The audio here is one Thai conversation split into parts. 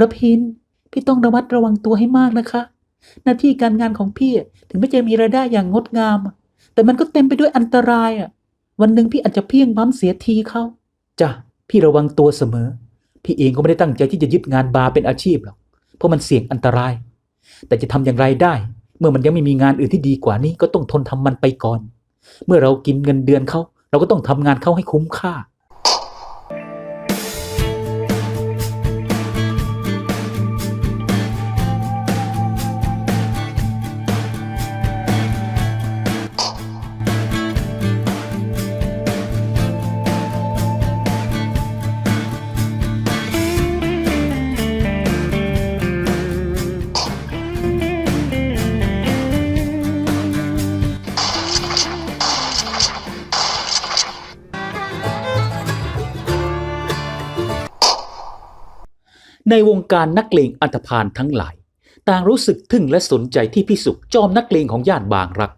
ระพิน พี่ต้องระมัดระวังตัวให้มากนะคะ หน้าที่การงานของพี่ถึงไม่จะมีรายได้อย่างงดงาม แต่มันก็เต็มไปด้วยอันตรายอะ วันหนึ่งพี่อาจจะเพียงพร้ำเสียทีเขาจ้ะพี่ระวังตัวเสมอ พี่เองก็ไม่ได้ตั้งใจที่จะยึดงานบาร์เป็นอาชีพหรอกเพราะมันเสี่ยงอันตราย แต่จะทำอย่างไรได้ เมื่อมันยังไม่มีงานอื่นที่ดีกว่านี้ก็ต้องทนทำมันไปก่อน เมื่อเรากินเงินเดือนเขาเราก็ต้องทำงานเขาให้คุ้มค่า ในวงการนักเลงอันธพาลทั้งหลาย ต่างรู้สึกทึ่งและสนใจที่พี่สุขจอมนักเลงของย่านบางรัก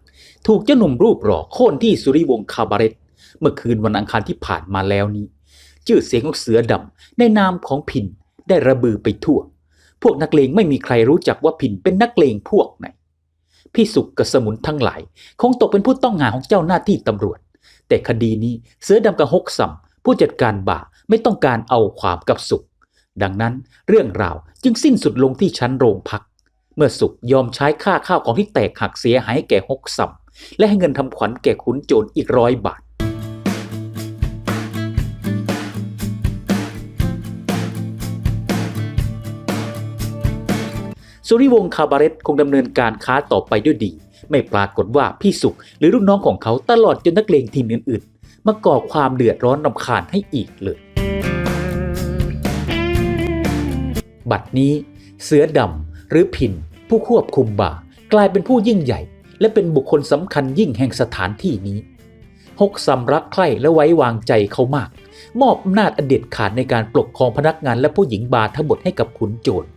ถูกเจ้าหนุ่มรูปหล่อโค่นที่สุริวงศ์คาบาเรตเมื่อคืนวันอังคารที่ผ่านมาแล้วนี้ ชื่อเสียงของเสือดำในนามของพินได้ระบือไปทั่ว พวกนักเลงไม่มีใครรู้จักว่าพินเป็นนักเลงพวกไหนพี่สุขกับสมุนทั้งหลาย คงตกเป็นผู้ต้องหาของเจ้าหน้าที่ตำรวจ แต่คดีนี้เสือดำกับฮกซัมผู้จัดการบ่าไม่ต้องการเอาความกับสุข ดังนั้นเรื่องราวจึงสิ้นสุดลงที่ชั้นโรงพัก เมื่อสุขยอมใช้ค่าข้าวของที่แตกหักเสียหายให้แก่ฮกซัมและให้เงินทำขวัญแก่ขุนโจรอีกร้อยบาทสุริวงศ์คาบาเรตคงดำเนินการค้าต่อไปด้วยดี ไม่ปรากฏว่าพี่สุขหรือลูกน้องของเขาตลอดจนนักเลงทีมอื่นๆ มาก่อความเดือดร้อนรำคาญให้อีกเลย บัดนี้ เสือดำหรือพินผู้ควบคุมบ่า กลายเป็นผู้ยิ่งใหญ่ และเป็นบุคคลสำคัญยิ่งแห่งสถานที่นี้ ฮกซัมรักใคร่และไว้วางใจเขามาก มอบอำนาจอันเด็ดขาดในการปกครองพนักงานและผู้หญิงบาร์ทั้งหมดให้กับขุนโจร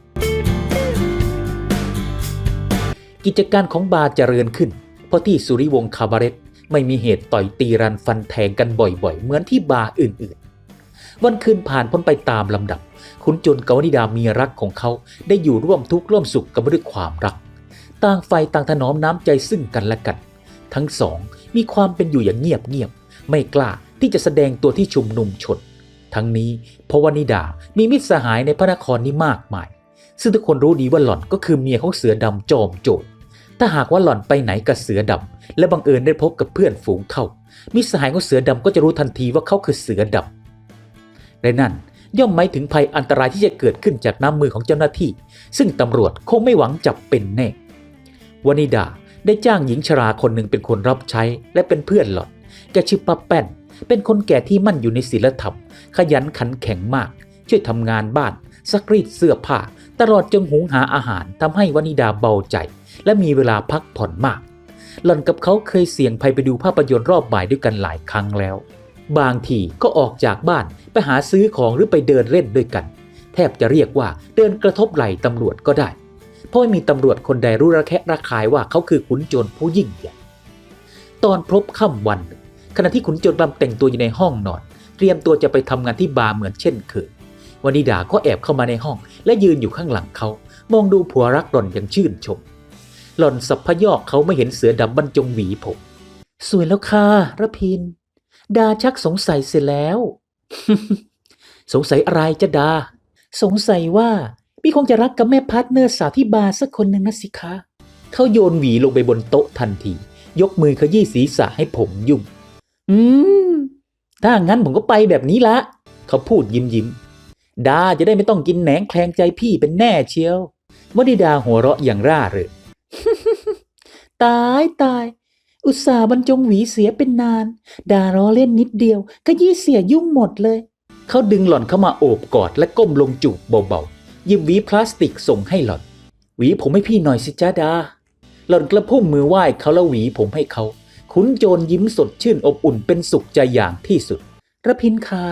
กิจการของบาร์เจริญขึ้น เพราะที่สุริวงศ์คาบาเรตไม่มีเหตุต่อยตีรันฟันแทงกันบ่อยๆ เหมือนที่บาร์อื่นๆ วันคืนผ่านพ้นไปตามลำดับ ขุนโจรกาวนิดามีรักของเขาได้อยู่ร่วมทุกข์ร่วมสุขกันด้วยความรัก ต่างฝ่ายต่างถนอมน้ำใจซึ่งกันและกัน ทั้งสองมีความเป็นอยู่อย่างเงียบๆไม่กล้าที่จะแสดงตัวที่ชุมนุมชน ทั้งนี้เพราะวานิดามีมิตรสหายในพระนครนี้มากมาย ซึ่งทุกคนรู้ดีว่าหล่อนก็คือเมียของเสือดำจอมโจรถ้าหากว่าหล่อนไปไหนกับเสือดำและบังเอิญได้พบกับเพื่อนฝูงเข้ามิตรสหายของเสือดำก็จะรู้ทันทีว่าเขาคือเสือดำและนั่น ย่อมหมายถึงภัยอันตรายที่จะเกิดขึ้นจากน้ำมือของเจ้าหน้าที่ ซึ่งตำรวจคงไม่หวังจับเป็นแน่วานิดาได้จ้างหญิงชราคนหนึ่งเป็นคนรับใช้และเป็นเพื่อนหลอนแกชื่อป้าแป้น เป็นคนแก่ที่มั่นอยู่ในศีลธรรม ขยันขันแข็งมาก ช่วยทำงานบ้านซักรีดเสื้อผ้า ตลอดจนหุงหาอาหารทำให้วานิดาเบาใจ และมีเวลาพักผ่อนมากหล่อนกับเขาเคยเสี่ยงภัยไปดูภาพยนตร์รอบบ่ายด้วยกันหลายครั้งแล้ว บางทีก็ออกจากบ้านไปหาซื้อของหรือไปเดินเล่นด้วยกัน แทบจะเรียกว่าเดินกระทบไหล่ตำรวจก็ได้ เพราะไม่มีตำรวจคนใดรู้ระแคะระคายว่าเขาคือขุนโจรผู้ยิ่งใหญ่ตอนพบค่ำวันขณะที่ขุนโจรบำแต่งตัวอยู่ในห้องนอน เตรียมตัวจะไปทำงานที่บาร์เหมือนเช่นเคยวานิดาก็แอบเข้ามาในห้อง และยืนอยู่ข้างหลังเขา มองดูผัวรักหล่อนอย่างชื่นชม หล่อนสับพยอกเขาไม่เห็นเสือดำบรรจงหวีผม สวยแล้วค่ะระพิน ดาชักสงสัยเสียแล้ว สงสัยอะไรจะดา สงสัยว่า พี่คงจะรักกับแม่พาร์ทเนอร์สาวที่บาร์สักคนหนึ่งนะสิคะ เขาโยนหวีลงไปบนโต๊ะทันที ยกมือขยี้ศีรษะให้ผมยุ่ง อืม ถ้างั้นผมก็ไปแบบนี้ละ เขาพูดยิ้มยิ้มดาจะได้ไม่ต้องกินแหนงแคลงใจพี่เป็นแน่เชียววนิดาหัวเราะอย่างร่าเริงตายตาย อุตส่าห์บรรจงหวีเสียเป็นนานดาล้อเล่นนิดเดียว ก็ยี่เสียยุ่งหมดเลย เขาดึงหล่อนเข้ามาโอบกอดและก้มลงจูบเบาๆหยิบหวีพลาสติกส่งให้หล่อน หวีผมให้พี่หน่อยสิจ้าดา หล่อนกระพุ่มมือไหว้เขาแล้วหวีผมให้เขา ขุนโจรยิ้มสดชื่นอบอุ่นเป็นสุขใจอย่างที่สุดระพินขา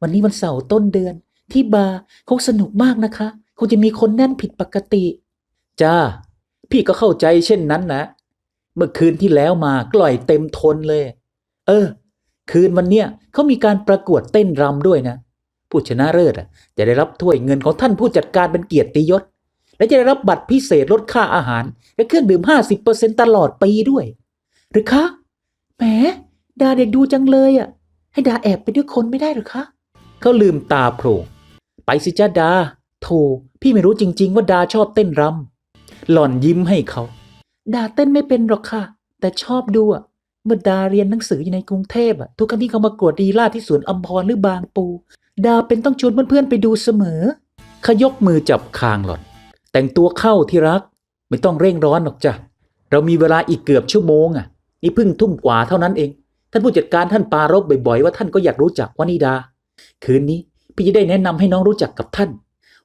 วันนี้วันเสาร์ต้นเดือน ที่บาร์คงสนุกมากนะคะ คงจะมีคนแน่นผิดปกติ จ้า พี่ก็เข้าใจเช่นนั้นนะ เมื่อคืนที่แล้วมากล่อยเต็มทนเลย เออ คืนวันเนี้ยเขามีการประกวดเต้นรำด้วยนะ ผู้ชนะเลิศอะจะได้รับถ้วยเงินของท่านผู้จัดการเป็นเกียรติยศ และจะได้รับบัตรพิเศษลดค่าอาหาร และเครื่องดื่ม 50%ตลอดปีด้วย หรือคะแหมดาเด็กดูจังเลยอะ ให้ดาแอบไปด้วยคนไม่ได้หรือคะเขาลืมตาโพลงไปสิจ้าดาโธ่พี่ไม่รู้จริง ๆ ว่าดาชอบเต้นรำหล่อนยิ้มให้เขา ดาเต้นไม่เป็นหรอกค่ะ แต่ชอบดูอะ เมื่อดาเรียนหนังสืออยู่ในกรุงเทพอะ ทุกครั้งที่เขามากวดดีลาที่สวนอัมพรหรือบางปู ดาเป็นต้องชวนเพื่อนๆไปดูเสมอ ขยกมือจับคางหล่อน แต่งตัวเข้าที่รัก ไม่ต้องเร่งร้อนหรอกจ้ะ เรามีเวลาอีกเกือบชั่วโมงอะ นี่เพิ่งทุ่มกว่าเท่านั้นเอง ท่านผู้จัดการท่านปารบบ่อยๆว่าท่านก็อยากรู้จักวานิดา คืนนี้พี่จะได้แนะนำให้น้องรู้จักกับท่าน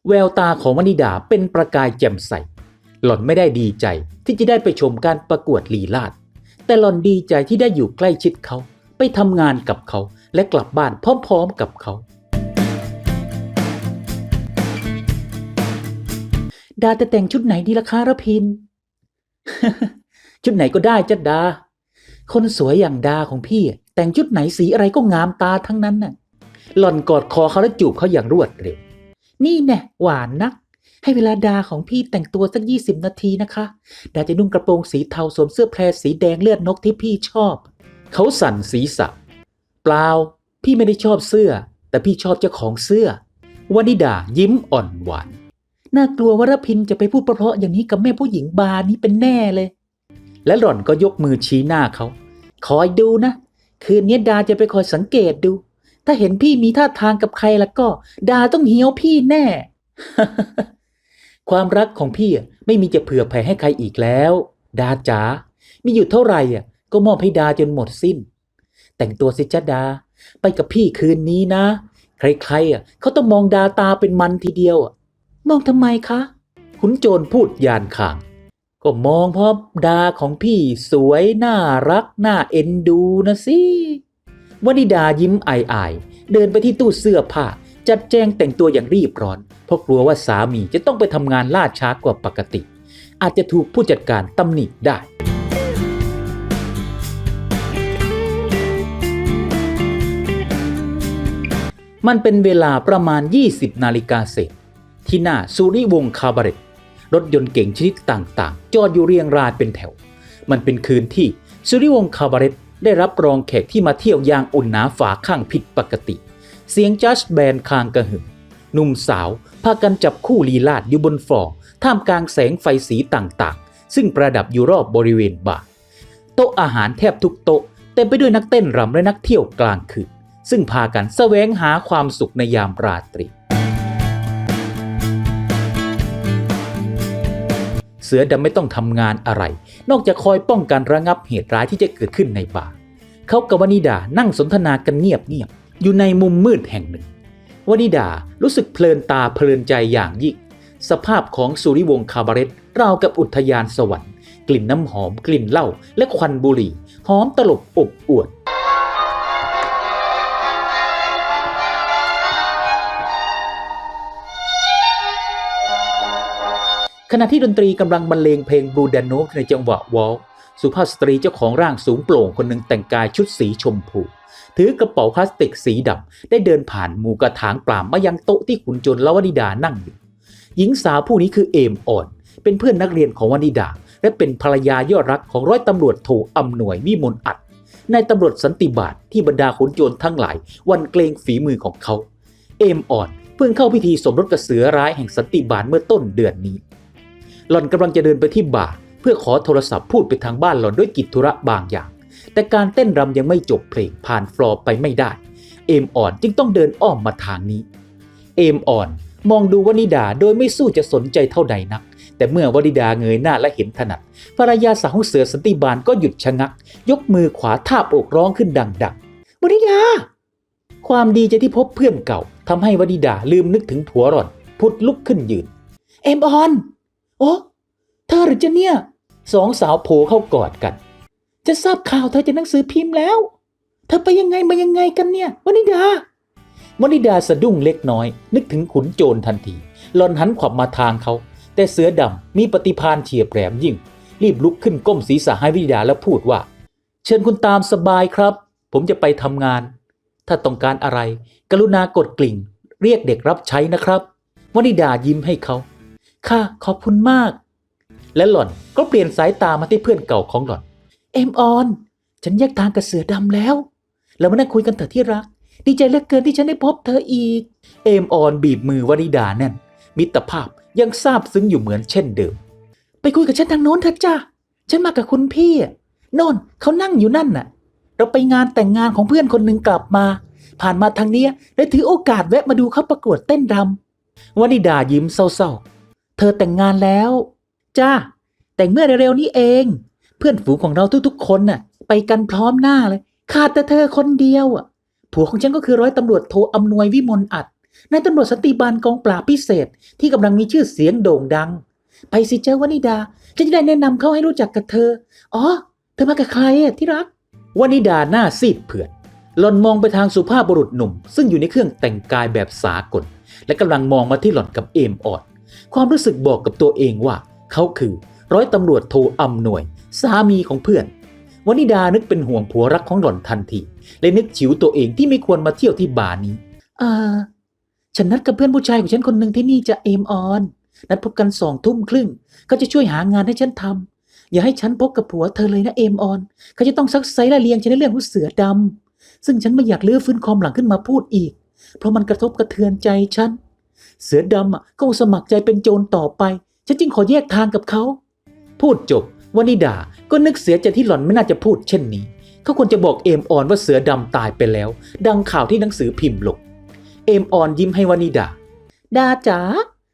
แววตาของวานิดาเป็นประกายแจ่มใส หล่อนไม่ได้ดีใจ ที่จะได้ไปชมการประกวดลีลาด แต่หลอนดีใจที่ได้อยู่ใกล้ชิดเขา ไปทำงานกับเขา และกลับบ้านพร้อมๆกับเขา ดาจะแต่งชุดไหนดีล่ะคะระพิน ชุดไหนก็ได้จัดดา คนสวยอย่างดาของพี่ แต่งชุดไหนสีอะไรก็งามตาทั้งนั้นน่ะ หล่อนกอดคอเขาและจูบเขาอย่างรวดเร็ว นี่แน่หวานนัก ให้เวลาดาของพี่แต่งตัวสักยี่สิบนาทีนะคะ ดาจะนุ่งกระโปรงสีเทาสวมเสื้อแพรสีแดงเลือดนกที่พี่ชอบ เขาสั่นศีรษะ เปล่า พี่ไม่ได้ชอบเสื้อ แต่พี่ชอบเจ้าของเสื้อวานิดายิ้มอ่อนหวาน น่ากลัวว่ารพินจะไปพูดเพราะๆอย่างนี้กับแม่ผู้หญิงบาร์นี้เป็นแน่เลย และหล่อนก็ยกมือชี้หน้าเขาคอยดูนะ คืนนี้ดาจะไปคอยสังเกตดู ถ้าเห็นพี่มีท่าทางกับใครแล้วก็ ดาต้องเหี่ยวพี่แน่ ความรักของพี่ไม่มีจะเผื่อแผ่ให้ใครอีกแล้ว ดาจ๋ามีอยู่เท่าไหร่อะ ก็มอบให้ดาจนหมดสิ้น แต่งตัวสิจ้าดา ไปกับพี่คืนนี้นะ ใครๆอะเขาต้องมองดาตาเป็นมันทีเดียวอะ มองทำไมคะขุนโจรพูดยานข่างก็มองเพราะดาของพี่สวยน่ารักน่าเอ็นดูนะสิวนิดายิ้มอายๆเดินไปที่ตู้เสื้อผ้า จัดแจงแต่งตัวอย่างรีบร้อน เพราะกลัวว่าสามีจะต้องไปทำงานล่าช้ากว่าปกติ อาจจะถูกผู้จัดการตำหนิได้มันเป็นเวลาประมาณ 20 นาฬิกาเศษ ที่หน้าสุริวงคาบาเรตรถยนต์เก่งชนิดต่างๆ จอดอยู่เรียงรายเป็นแถว มันเป็นคืนที่สุริวงคาบาเรตได้รับรองแขกที่มาเที่ยวอย่างอุ่นหนาฝาข้างผิดปกติ เสียงจัสแบนคางกระหึ่มหนุ่มสาวพากันจับคู่ลีลาดอยู่บนฟลอร์ท่ามกลางแสงไฟสีต่างๆ ซึ่งประดับอยู่รอบบริเวณบาร์โต๊ะอาหารแทบทุกโต๊ะเต็มไปด้วยนักเต้นรำและนักเที่ยวกลางคืนซึ่งพากันแสวงหาความสุขในยามราตรี เสือดำไม่ต้องทำงานอะไร นอกจากคอยป้องกันระงับเหตุร้ายที่จะเกิดขึ้นในบาร์เขากับวนิดานั่งสนทนากันเงียบๆ อยู่ในมุมมืดแห่งหนึ่งวนิดารู้สึกเพลินตาเพลินใจอย่างยิ่ง สภาพของสุริวงศ์คาบาเรตราวกับอุทยานสวรรค์ กลิ่นน้ำหอมกลิ่นเหล้าและควันบุหรี่ หอมตลบอบอวดขณะที่ดนตรีกำลังบรรเลงเพลงบลูดนโนในจังหวะวอล์ สุภาพสตรีเจ้าของร่างสูงโปร่งคนหนึ่งแต่งกายชุดสีชมพู ถือกระเป๋าพลาสติกสีดำได้เดินผ่านหมู่กระถางปลามมายังโต๊ะที่ขุนโจรและวนิดานั่งอยู่หญิงสาวผู้นี้คือเอมอ่อน เป็นเพื่อนนักเรียนของวนิดา และเป็นภรรยายอดรักของร้อยตำรวจโทอำนวยวิมลอัดนายตำรวจสันติบาตที่บรรดาขุนโจรทั้งหลาย วันเกรงฝีมือของเขา เอมอ่อนเพิ่งเข้าพิธีสมรสกับเสือร้ายแห่งสันติบาตเมื่อต้นเดือนนี้ หล่อนกำลังจะเดินไปที่บาร์ เพื่อขอโทรศัพท์พูดไปทางบ้านหล่อนด้วยกิจธุระบางอย่าง แต่การเต้นรำยังไม่จบเพลงผ่านฟลอร์ไปไม่ได้ เอมอ่อนจึงต้องเดินอ้อมมาทางนี้ เอมอ่อนมองดูวนิดาโดยไม่สู้จะสนใจเท่าใดนัก แต่เมื่อวนิดาเงยหน้าและเห็นถนัดภรรยาสาวเสือสันติบาลก็หยุดชะงัก ยกมือขวาทาบอกร้องขึ้นดังๆวนิดา ความดีใจที่พบเพื่อนเก่าทำให้วนิดาลืมนึกถึงผัวหล่อน พุดลุกขึ้นยืน เอมอ่อน โอ้เธอหรือจะเนี่ย สองสาวโผเข้ากอดกัน จะทราบข่าวเธอจะหนังสือพิมพ์แล้ว เธอไปยังไงมายังไงกันเนี่ยวนิดาวนิดาสะดุ้งเล็กน้อย นึกถึงขุนโจรทันทีหลอนหันขวับมาทางเขา แต่เสือดำมีปฏิพานเฉียบแหลมยิ่ง รีบลุกขึ้นก้มศีรษะให้วนิดาแล้วพูดว่า เชิญคุณตามสบายครับ ผมจะไปทำงาน ถ้าต้องการอะไร กรุณากดกลิ่ง เรียกเด็กรับใช้นะครับวนิดายิ้มให้เขาค่ะขอบคุณมาก และหล่อนก็เปลี่ยนสายตามาที่เพื่อนเก่าของหล่อน เอ็มออน ฉันแยกทางกับเสือดำแล้ว เรามานั่งคุยกันเถอะที่รัก ดีใจเหลือเกินที่ฉันได้พบเธออีก เอมออนบีบมือวนิดาแน่น มิตรภาพยังซาบซึ้งอยู่เหมือนเช่นเดิม ไปคุยกับฉันทางโน้นเถอะจ้าฉันมากับคุณพี่โน่นเขานั่งอยู่นั่นน่ะ เราไปงานแต่งงานของเพื่อนคนหนึ่งกลับมา ผ่านมาทางเนี้ยเลยถือโอกาสแวะมาดูเขาประกวดเต้นรำวนิดายิ้มเศร้าๆ เธอแต่งงานแล้ว จ้าแต่งเมื่อเร็วๆนี้เอง เพื่อนฝูงของเราทุกๆ คนน่ะ ไปกันพร้อมหน้าเลย ขาดแต่เธอคนเดียวอะผัวของฉันก็คือร้อยตำรวจโทอำนวยวิมลอัดนายตำรวจสันติบาลกองปราบพิเศษ ที่กำลังมีชื่อเสียงโด่งดัง ไปสิเจ้าวนิดาฉันจะได้แนะนำเขาให้รู้จักกับเธอ อ๋อ เธอมากับใครอะที่รักวนิดาหน้าซีดเผือดหล่อนมองไปทางสุภาพบุรุษหนุ่ม ซึ่งอยู่ในเครื่องแต่งกายแบบสากล และกำลังมองมาที่หล่อนกับเอมออด ความรู้สึกบอกกับตัวเองว่า เขาคือ ร้อยตำรวจโทอำนวย สามีของเพื่อนวนิดานึกเป็นห่วงผัวรักของหล่อนทันทีเลยนึกฉิวตัวเองที่ไม่ควรมาเที่ยวที่บาร์นี้อ่าฉันนัดกับเพื่อนผู้ชายของฉันคนหนึ่งที่นี่จะเอมออน นัดพบกันสองทุ่มครึ่งเขาจะช่วยหางานให้ฉันทำอย่าให้ฉันพบกับผัวเธอเลยนะเอมออนเขาจะต้องซักไซละเลียงฉันในเรื่องของเสือดำซึ่งฉันไม่อยากเลื้อฟื้นความหลังขึ้นมาพูดอีก เพราะมันกระทบกระเทือนใจฉันเสือดำอะก็สมัครใจเป็นโจรต่อไป ฉันจึงขอแยกทางกับเขา พูดจบวนิดาก็นึกเสียใจที่หล่อนไม่น่าจะพูดเช่นนี้ เขาควรจะบอกเอมออนว่าเสือดำตายไปแล้ว ดังข่าวที่หนังสือพิมพ์ลง เอมออนยิ้มให้วนิดา ดาจ๋า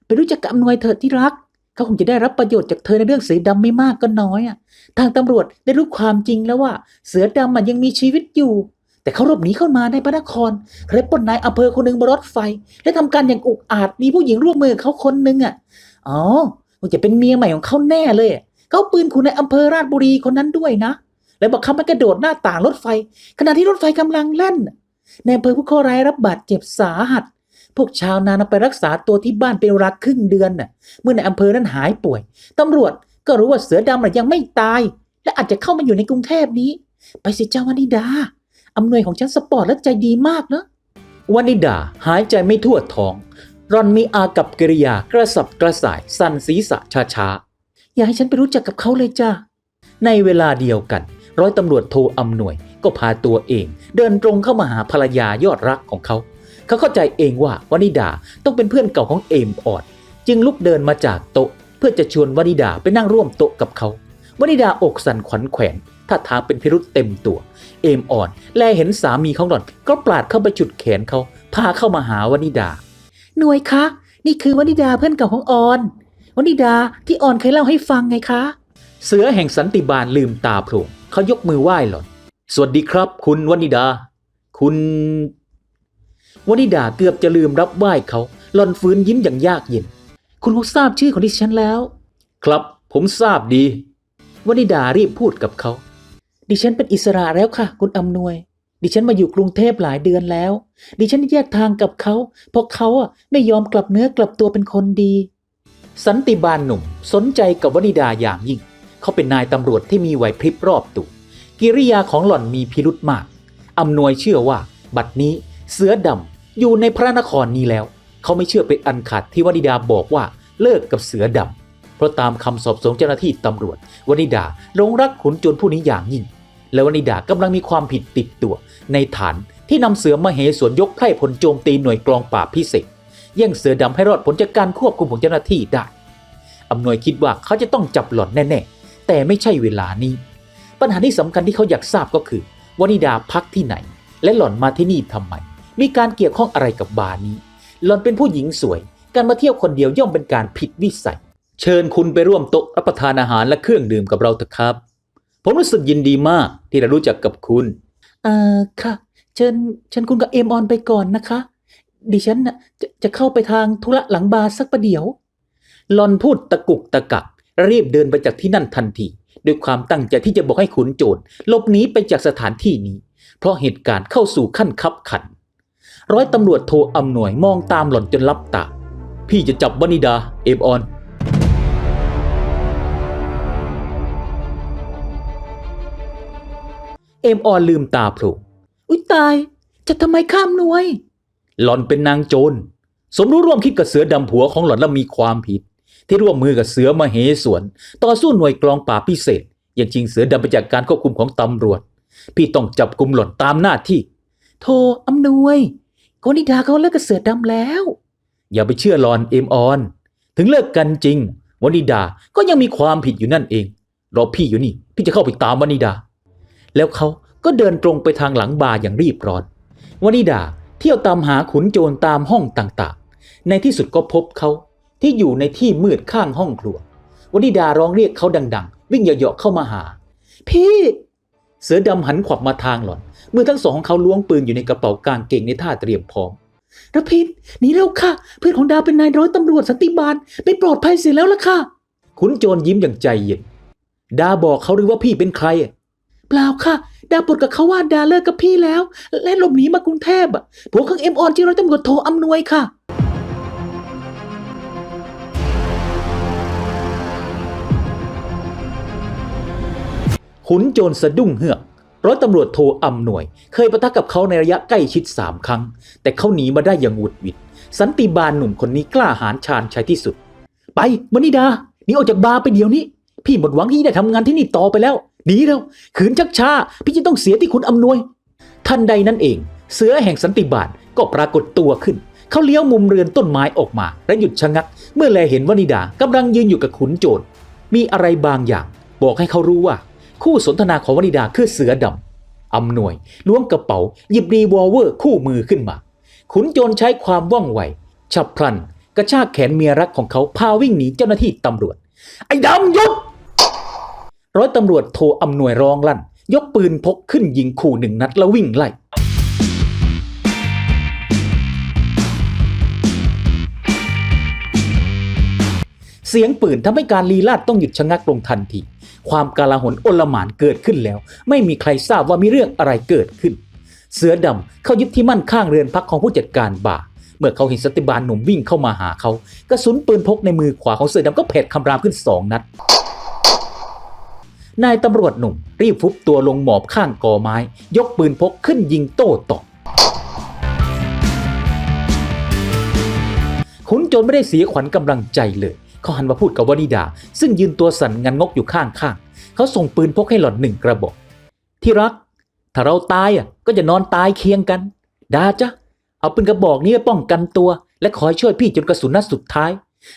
ไปรู้จักกับอำนวยเถิดที่รัก เขาคงจะได้รับประโยชน์จากเธอในเรื่องเสือดำไม่มากก็น้อยอะ ทางตำรวจได้รู้ความจริงแล้วว่า เสือดำมันยังมีชีวิตอยู่ แต่เขาหลบหนีเข้ามาในพระนครเคยปล้นนายอำเภอคนหนึ่งบนรถไฟ และทำการอย่างอุกอาจมีผู้หญิงร่วมมือเขาคนหนึ่งอะ อ๋อ คงจะเป็นเมียใหม่ของเขาแน่เลยเขาปืนขู่ในอำเภอราชบุรีคนนั้นด้วยนะ แล้วบอกเขาไม่กระโดดหน้าต่างรถไฟ ขณะที่รถไฟกำลังแล่นในอำเภอผู้เคราะห์ร้ายรับบาดเจ็บสาหัส พวกชาวนานำไปรักษาตัวที่บ้านเป็นเวลาครึ่งเดือนน่ะ เมื่อในอำเภอนั้นหายป่วยตำรวจก็รู้ว่าเสือดำน่ะยังไม่ตาย และอาจจะเข้ามาอยู่ในกรุงเทพนี้ ไปสิเจ้าวานิดาอำนวยของฉันสปอร์ตและใจดีมากเนะวานิดาหายใจไม่ทั่วท้อง รอนมีอากับกิริยากระสับกระส่าย สั่นศีรษะช้าๆ อย่าให้ฉันไปรู้จักกับเขาเลยจ้า ในเวลาเดียวกัน ร้อยตำรวจโทอำนวย ก็พาตัวเอง เดินตรงเข้ามาหาภรรยายอดรักของเขา เขาเข้าใจเองว่าวนิดาต้องเป็นเพื่อนเก่าของเอมออด จึงลุกเดินมาจากโต๊ะ เพื่อจะชวนวนิดาไปนั่งร่วมโต๊ะกับเขาวนิดาอกสั่นขวัญแขวนท่าทางเป็นพิรุษเต็มตัว เอมอ่อน แลเห็นสามีของหล่อน ก็ปลาดเข้าไปจุดแขนเขา พาเข้ามาหาวนิดา หน่วยคะ นี่คือวนิดาเพื่อนเก่าของออน วนิดาที่ออนเคยเล่าให้ฟังไงคะ เสือแห่งสันติบาลลืมตาโผล่เขายกมือไหว้หล่อน สวัสดีครับ คุณวนิดา คุณ วนิดาเกือบจะลืมรับไหว้เขาหล่อนฟื้นยิ้มอย่างยากเย็น คุณคงทราบชื่อของดิฉันแล้ว ครับผมทราบดี วนิดารีบพูดกับเขา ดิฉันเป็นอิสระแล้วค่ะ คุณอำนวย ดิฉันมาอยู่กรุงเทพหลายเดือนแล้ว ดิฉันแยกทางกับเขา เพราะเขาอะไม่ยอมกลับเนื้อกลับตัวเป็นคนดี สันติบาลหนุ่มสนใจกับวนิดาอย่างยิ่ง เขาเป็นนายตำรวจที่มีไหวพริบรอบตัว กิริยาของหล่อนมีพิรุธมาก อำนวยเชื่อว่า บัดนี้เสือดำอยู่ในพระนครนี้แล้ว เขาไม่เชื่อเป็นอันขาดที่วนิดาบอกว่าเลิกกับเสือดำเพราะตามคำสอบสวนเจ้าหน้าที่ตำรวจวนิดาหลงรักขุนจรผู้นี้อย่างยิ่ง และวนิดากำลังมีความผิดติดตัว ในฐานที่นำเสือมาเหสวนยกไพร่พลโจมตีหน่วยกรองป่าพิเศษแย่งเสือดำให้รอดผลจากการควบคุมของเจ้าหน้าที่ได้อำนวยคิดว่าเขาจะต้องจับหล่อนแน่ๆ แต่ไม่ใช่เวลานี้ ปัญหาที่สำคัญที่เขาอยากทราบก็คือวนิดาพักที่ไหน และหล่อนมาที่นี่ทำไม มีการเกี่ยวข้องอะไรกับบาร์นี้ หล่อนเป็นผู้หญิงสวย การมาเที่ยวคนเดียวย่อมเป็นการผิดวิสัย เชิญคุณไปร่วมโต๊ะรับประทานอาหารและเครื่องดื่มกับเราเถอะครับ ผมรู้สึกยินดีมากที่ได้รู้จักกับคุณ เอ่อค่ะ เชิญเชิญคุณกับเอมออนไปก่อนนะคะ ดิฉันน่ะจะจะเข้าไปทางธุระหลังบาร์สักประเดี๋ยวหลอนพูดตะกุกตะกัก รีบเดินไปจากที่นั่นทันที ด้วยความตั้งใจที่จะบอกให้ขุนโจรหลบหนีไปจากสถานที่นี้ เพราะเหตุการณ์เข้าสู่ขั้นคับขัน ร้อยตำรวจโทอำนวยมองตามหล่อนจนลับตาพี่จะจับวนิดาเอมออน เอมออนลืมตาโผล่อุ้ยตาย จะทำไมข้ามหน่วย หล่อนเป็นนางโจร สมรู้ร่วมคิดกับเสือดำผัวของหล่อนและมีความผิด ที่ร่วมมือกับเสือมาเหสวน ต่อสู้หน่วยกลองป่าพิเศษ อย่างจริงเสือดำไปจากการควบคุมของตำรวจ พี่ต้องจับกลุ่มหล่อนตามหน้าที่ โทอำนวยกนิดาเขาเลิกกับเสือดำแล้ว อย่าไปเชื่อหลอนเอมออน ถึงเลิกกันจริงวนิดาก็ยังมีความผิดอยู่นั่นเองรอพี่อยู่นี่ พี่จะเข้าไปตามวนิดา แล้วเขาก็เดินตรงไปทางหลังบาร์อย่างรีบร้อนวนิดาเที่ยวตามหาขุนโจรตามห้องต่างๆ ในที่สุดก็พบเขาที่อยู่ในที่มืดข้างห้องครัววนิดาร้องเรียกเขาดัง ๆ วิ่งเหยาะๆเข้ามาหา พี่เสือดำหันขวับมาทางหล่อนมือทั้งสองของเขาล้วงปืนอยู่ในกระเป๋ากางเกงในท่าเตรียมพร้อมระพินหนีเร็วค่ะ เพื่อนของดาวเป็นนายร้อยตำรวจสันติบาลไม่ปลอดภัยเสียแล้วล่ะค่ะ ขุนโจรยิ้มอย่างใจเย็น ดาบอกเขาหรือว่าพี่เป็นใครอะ เปล่าค่ะ ดาปลดกับเขาว่าดาเลิกกับพี่แล้ว และหลบหนีมากรุงเทพอะผัวของเอ็มออนที่ร้อยตำรวจโทอำนวยค่ะ ขุนโจรสะดุ้งเฮือกร้อยตำรวจโทอำนวย เคยประทะกับเขาในระยะใกล้ชิดสามครั้ง แต่เขาหนีมาได้อย่างหวุดหวิด สันติบาลหนุ่มคนนี้กล้าหาญชาญชัยที่สุด ไปมณิดาหนีออกจากบาร์ไปเดี๋ยวนี้ พี่หมดหวังที่จะทำงานที่นี่ต่อไปแล้ว หนีเร็วขืนชักช้าพี่จะต้องเสียที่คุณอำนวย ทันใดนั้นเอง เสือแห่งสันติบาลก็ปรากฏตัวขึ้น เขาเลี้ยวมุมเรือนต้นไม้ออกมา และหยุดชะงัก เมื่อแลเห็นวนิดากำลังยืนอยู่กับขุนโจรมีอะไรบางอย่าง บอกให้เขารู้ว่า คู่สนทนาของวนิดาคือเสือดำอำนวยล้วงกระเป๋า หยิบรีวอลเวอร์คู่มือขึ้นมา ขุนโจรใช้ความว่องไวฉับพลัน กระชากแขนเมียรักของเขาพาวิ่งหนีเจ้าหน้าที่ตำรวจ ไอ้ดำหยุด ร้อยตำรวจโทอำนวยร้องลั่น ยกปืนพกขึ้นยิงขู่หนึ่งนัดแล้ววิ่งไล่เสียงปืนทำให้การลีลาดต้องหยุดชะงักลงทันที ความกาลาหนโอลหมานเกิดขึ้นแล้ว ไม่มีใครทราบว่ามีเรื่องอะไรเกิดขึ้น เสือดำเข้ายึดที่มั่นข้างเรือนพักของผู้จัดการบ่า เมื่อเขาเห็นสติบาลหนุ่มวิ่งเข้ามาหาเขา กระสุนปืนพกในมือขวาของเสือดำก็เผ็ดคำรามขึ้นสองนัด นายตำรวจหนุ่ม รีบฟุบตัวลงหมอบข้างกอไม้ ยกปืนพกขึ้นยิงโต้ตอบขุนโจรไม่ได้เสียขวัญกำลังใจเลย เขาหันมาพูดกับวนิดา ซึ่งยืนตัวสั่นงันงกอยู่ข้างๆเขาส่งปืนพกให้หล่อนหนึ่งกระบอก ที่รัก ถ้าเราตายอะก็จะนอนตายเคียงกัน ดาจ้ะเอาปืนกระบอกนี้ป้องกันตัว และขอช่วยพี่จนกระสุนนัดสุดท้าย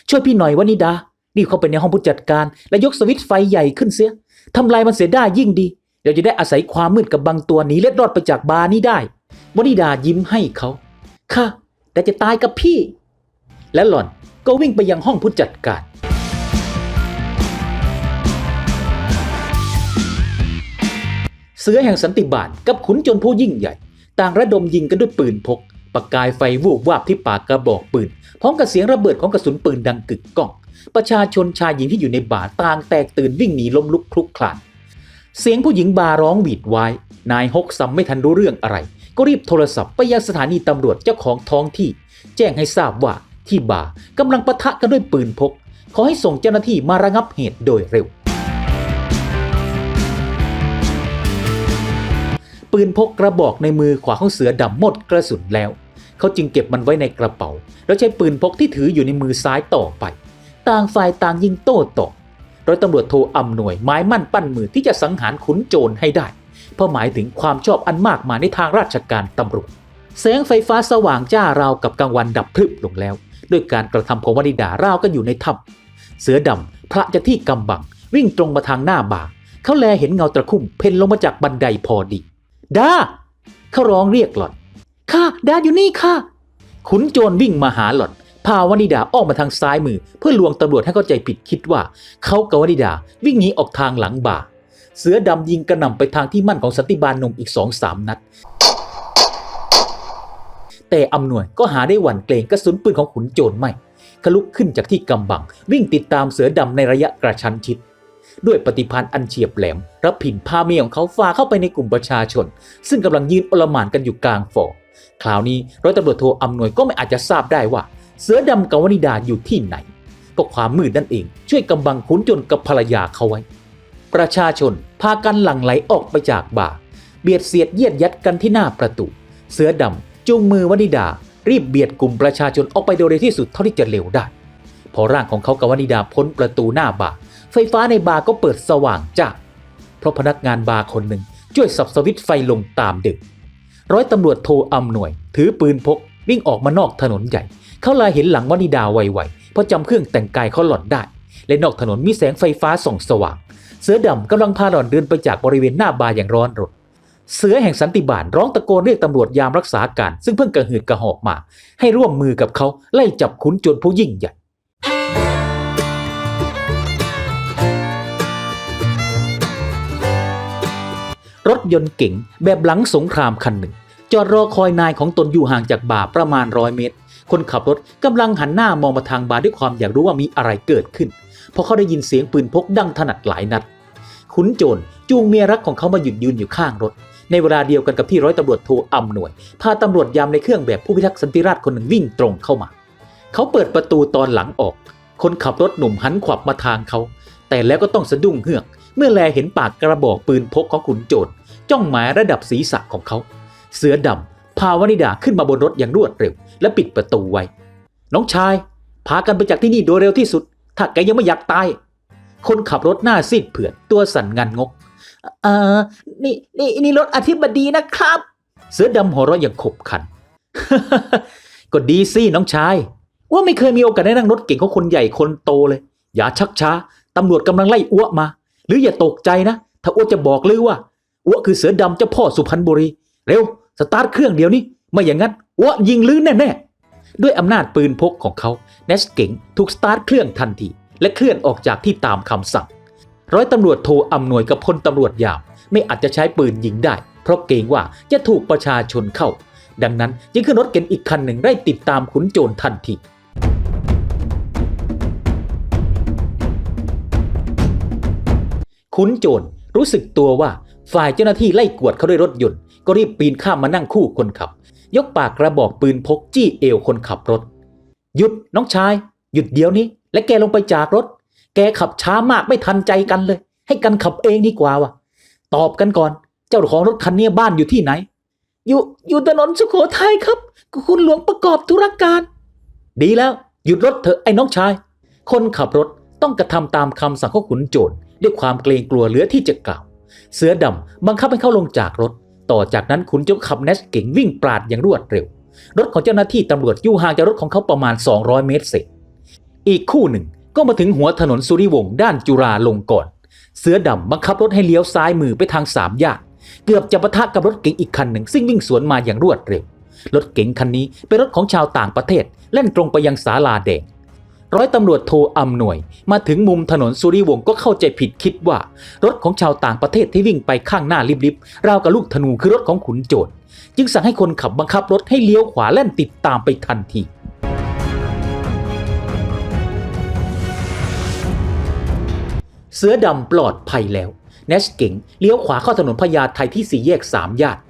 ช่วยพี่หน่อยวนิดารีบเข้าไปในห้องผู้จัดการ และยกสวิตช์ไฟใหญ่ขึ้นเสีย ทำลายมันเสียได้ยิ่งดี เราจะได้อาศัยความมืดกับบางตัวหนีเล็ดรอดไปจากบาร์นี้ได้วนิดายิ้มให้เขาค่ะ แต่จะตายกับพี่ และหล่อนก็วิ่งไปยังห้องผู้จัดการเสือแห่งสันติบาลกับขุนโจรผู้ยิ่งใหญ่ ต่างระดมยิงกันด้วยปืนพก ประกายไฟวูบวาบที่ปากกระบอกปืน พร้อมกับเสียงระเบิดของกระสุนปืนดังกึกก้อง ประชาชนชายหญิงที่อยู่ในบาร์ต่างแตกตื่นวิ่งหนีล้มลุกคลุกคลานเสียงผู้หญิงบาร้องหวีดวายนายฮกซัมไม่ทันรู้เรื่องอะไร ก็รีบโทรศัพท์ไปยังสถานีตำรวจเจ้าของท้องที่ แจ้งให้ทราบว่าที่บาร์กำลังปะทะกันด้วยปืนพก ขอให้ส่งเจ้าหน้าที่มาระงับเหตุโดยเร็ว ปืนพกกระบอกในมือขวาของเสือดำหมดกระสุนแล้ว เขาจึงเก็บมันไว้ในกระเป๋า แล้วใช้ปืนพกที่ถืออยู่ในมือซ้ายต่อไป ต่างฝ่ายต่างยิงโต้ตอบร้อยตำรวจโทอำนวยไม้มั่นปั้นมือที่จะสังหารขุนโจรให้ได้ เพราะหมายถึงความชอบอันมากมายในทางราชการตำรวจแสงไฟฟ้าสว่างจ้าราวกับกลางวันดับพรึบลงแล้ว ด้วยการกระทำของวนิดาราวก็อยู่ในถ้ำเสือดำพระจากที่กำบัง วิ่งตรงมาทางหน้าบ่าเขาแลเห็นเงาตะคุ่มเพ่นลงมาจากบันไดพอดีดาเขาร้องเรียกหล่อนค่ะดาอยู่นี่ค่ะขุนโจรวิ่งมาหาหล่อน พาวนิดาออกมาทางซ้ายมือ เพื่อลวงตำรวจให้เข้าใจผิดคิดว่า เขากับวนิดาวิ่งหนีออกทางหลังบ่า เสือดำยิงกระหน่ำไปทางที่มั่นของสันติบาลนมอีกสองสามนัด แต่อำนวยก็หาได้หวั่นเกรงกระสุนปืนของขุนโจรไม่ขลุกขึ้นจากที่กำบัง วิ่งติดตามเสือดำในระยะกระชั้นชิด ด้วยปฏิพันธ์อันเฉียบแหลมรับผินพาเมียของเขาฝ่าเข้าไปในกลุ่มประชาชน ซึ่งกำลังยืนโอลหมานกันอยู่กลางฟอคราวนี้ร้อยตำรวจโทอำนวยก็ไม่อาจจะทราบได้ว่า เสือดำกับวนิดาอยู่ที่ไหน ก็ความมืดนั่นเองช่วยกำบังขุนจนกับภรรยาเขาไว้ ประชาชนพากันหลั่งไหลออกไปจากบ่า เบียดเสียดเยียดยัดกันที่หน้าประตู เสือดำจูงมือวนิดา รีบเบียดกลุ่มประชาชนออกไปโดยเร็วที่สุดเท่าที่จะเร็วได้ พอร่างของเขากับวนิดาพ้นประตูหน้าบาร์ไฟฟ้าในบาร์ก็เปิดสว่างจ้าเพราะพนักงานบาร์คนหนึ่งช่วยสับสวิตไฟลงตามดึก ร้อยตำรวจโทอำหน่วย ถือปืนพกวิ่งออกมานอกถนนใหญ่ เขาลายเห็นหลังวนิดาไวๆเพราะจำเครื่องแต่งกายเขาหลอนได้ และนอกถนนมีแสงไฟฟ้าส่องสว่าง เสือดำกำลังพาหล่อนเดินไปจากบริเวณหน้าบาร์อย่างร้อนรนเสือแห่งสันติบาลร้องตะโกนเรียกตำรวจยามรักษาการ ซึ่งเพิ่งกระหืดกระหอบมา ให้ร่วมมือกับเขาไล่จับขุนโจรผู้ยิ่งใหญ่รถยนต์เก๋งแบบหลังสงครามคันหนึ่ง จอดรอคอยนายของตนอยู่ห่างจากบาร์ประมาณร้อยเมตร คนขับรถกำลังหันหน้ามองมาทางบาร์ด้วยความอยากรู้ว่ามีอะไรเกิดขึ้นพราะเขาได้ยินเสียงปืนพกดังถนัดหลายนัด ขุนโจรจูงเมียรักของเขามาหยุดยืนอยู่ข้างรถ ในเวลาเดียวกันกับที่ร้อยตำรวจโทอำหน่วย พาตำรวจยามในเครื่องแบบผู้พิทักษ์สันติราษฎร์คนหนึ่งวิ่งตรงเข้ามา เขาเปิดประตูตอนหลังออก คนขับรถหนุ่มหันขวับมาทางเขา แต่แล้วก็ต้องสะดุ้งเฮือก เมื่อแลเห็นปากกระบอกปืนพกของขุนโจรจ้องหมายระดับศีรษะของเขา เสือดำาวนิดาขึ้นมาบนรถอย่างรวดเร็ว และปิดประตูไว้ น้องชาย พากันไปจากที่นี่โดยเร็วที่สุด ถ้าแกยังไม่อยากตาย คนขับรถหน้าซีดเผือดตัวสั่นงันงก เออนี่นี่นี่รถอธิบดีนะครับ เสือดำหัวเราะอย่างขบขัน ก็ดีสิน้องชาย ว่าไม่เคยมีโอกาสได้นั่งรถเก่งของคนใหญ่คนโตเลย อย่าชักช้าตำรวจกำลังไล่อ้วมา หรืออย่าตกใจนะ ถ้าอ้วจะบอกเลยว่าอ้วคือเสือดำเจ้าพ่อสุพรรณบุรี เร็ว สตาร์ทเครื่องเดียวนี้ไม่อย่างนั้นอ้วยิงลื้อแน่ๆด้วยอำนาจปืนพกของเขาเนสเก๋งถูกสตาร์ทเครื่องทันที และเคลื่อนออกจากที่ตามคำสั่ง ร้อยตำรวจโทอำนวยกับพลตำรวจยาม ไม่อาจจะใช้ปืนยิงได้ เพราะเกรงว่าจะถูกประชาชนเข้า ดังนั้นจึงขึ้นรถเก๋งอีกคันหนึ่งไล่ติดตามขุนโจรทันทีขุนโจรรู้สึกตัวว่าฝ่ายเจ้าหน้าที่ไล่กวดเขาด้วยรถยนต์ ก็รีบปีนข้ามมานั่งคู่คนขับ ยกปากกระบอกปืนพกจี้เอวคนขับรถ หยุดน้องชาย หยุดเดี๋ยวนี้ และแกลงไปจากรถ แกขับช้ามากไม่ทันใจกันเลย ให้กันขับเองดีกว่าวะตอบกันก่อน เจ้าของรถคันนี้บ้านอยู่ที่ไหน อยู่อยู่ถนนสุโขทัยครับ คุณหลวงประกอบธุรการ ดีแล้ว หยุดรถเถอะไอ้น้องชาย คนขับรถต้องกระทำตามคำสั่งของขุนโจรด้วยความเกรงกลัวเหลือที่จะกล่าว เสือดำบังคับให้เขาลงจากรถ ต่อจากนั้นขุนโจรขับเนสเก่งวิ่งปราดอย่างรวดเร็ว รถของเจ้าหน้าที่ตำรวจอยู่ห่างจากรถของเขาประมาณ 200 เมตรเศษ อีกคู่หนึ่งก็มาถึงหัวถนนสุริวงศ์ด้านจุฬาลงกรณ์เสือดำบังคับรถให้เลี้ยวซ้ายมือไปทางสามแยกเกือบจะปะทะกับรถเก๋งอีกคันหนึ่งซึ่งวิ่งสวนมาอย่างรวดเร็ว รถเก๋งคันนี้เป็นรถของชาวต่างประเทศเล่นตรงไปยังศาลาแดง ร้อยตำรวจโทอำหน่วย มาถึงมุมถนนสุริวงศ์ก็เข้าใจผิดคิดว่า รถของชาวต่างประเทศที่วิ่งไปข้างหน้าริบๆราวกับลูกธนูคือรถของขุนโจรจึงสั่งให้คนขับบังคับรถให้เลี้ยวขวาแล่นติดตามไปทันทีเสือดำปลอดภัยแล้วเนชเก๋งเลี้ยวขวาเข้าถนนพญาไทที่สี่แยกสามญาติ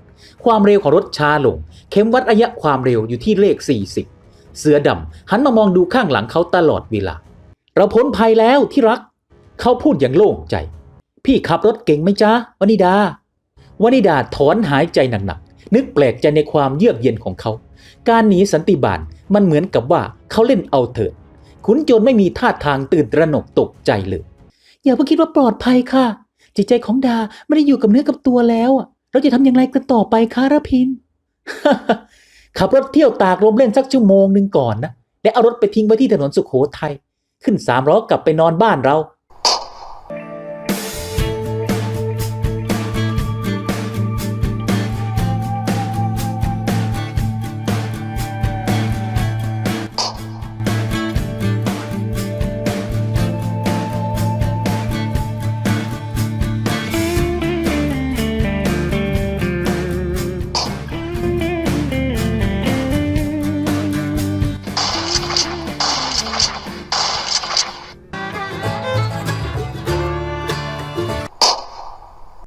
ความเร็วของรถช้าลง เข็มวัดระยะความเร็วอยู่ที่เลข 40 เสือดำหันมามองดูข้างหลังเขาตลอดเวลา เราพ้นภัยแล้วที่รัก เขาพูดอย่างโล่งใจ พี่ขับรถเก่งไหมจ๊ะวนิดาวนิดาถอนหายใจหนักๆนึกแปลกใจในความเยือกเย็นของเขา การหนีสันติบาลมันเหมือนกับว่าเขาเล่นเอาเถิดขุนโจรไม่มีท่าทางตื่นตระหนกตกใจเลย อย่าเพิ่งคิดว่าปลอดภัยค่ะ จิตใจของดาไม่ได้อยู่กับเนื้อกับตัวแล้วเราจะทำอย่างไรกันต่อไปคะระพิน ขับรถเที่ยวตากลมเล่นสักชั่วโมงหนึ่งก่อนนะและเอารถไปทิ้งไว้ที่ถนนสุขโขทัยขึ้นสามล้อกลับไปนอนบ้านเรา